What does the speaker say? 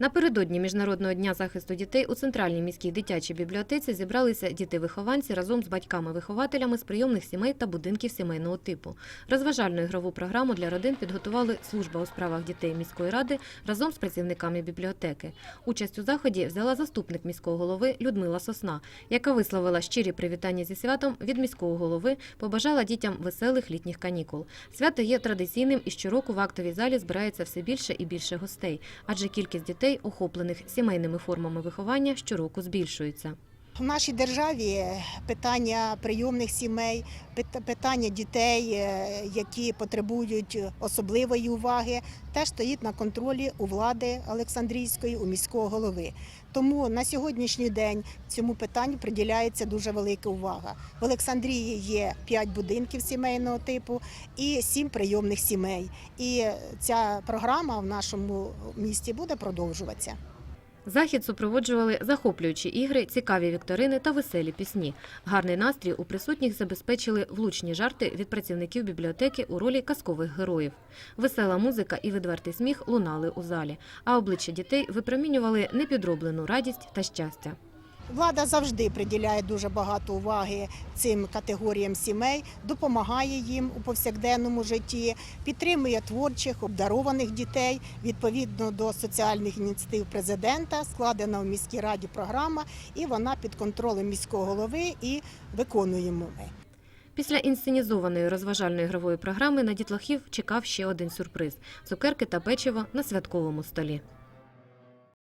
Напередодні Міжнародного дня захисту дітей у центральній міській дитячій бібліотеці зібралися діти-вихованці разом з батьками-вихователями з прийомних сімей та будинків сімейного типу. Розважальну ігрову програму для родин підготували служба у справах дітей міської ради разом з працівниками бібліотеки. Участь у заході взяла заступник міського голови Людмила Сосна, яка висловила щирі привітання зі святом від міського голови, побажала дітям веселих літніх канікул. Свято є традиційним і щороку в актовій залі збирається все більше і більше гостей, адже кількість дітей, охоплених сімейними формами виховання, щороку збільшується. В нашій державі питання прийомних сімей, питання дітей, е, які потребують особливої уваги, теж стоїть на контролі у влади Олександрійської, у міського голови. Тому на сьогоднішній день цьому питанню приділяється дуже велика увага. В Олександрії є 5 будинків сімейного типу і 7 прийомних сімей. І ця програма в нашому місті буде продовжуватися. Захід супроводжували захоплюючі ігри, цікаві вікторини та веселі пісні. Гарний настрій у присутніх забезпечили влучні жарти від працівників бібліотеки у ролі казкових героїв. Весела музика і відвертий сміх лунали у залі, а обличчя дітей випромінювали непідроблену радість та щастя. Влада завжди приділяє дуже багато уваги цим категоріям сімей, допомагає їм у повсякденному житті, підтримує творчих обдарованих дітей відповідно до соціальних ініціатив президента. Складена в міській раді програма, і вона під контролем міського голови і виконуємо. Після інсценізованої розважальної ігрової програми на дітлахів чекав ще один сюрприз – цукерки та печиво на святковому столі.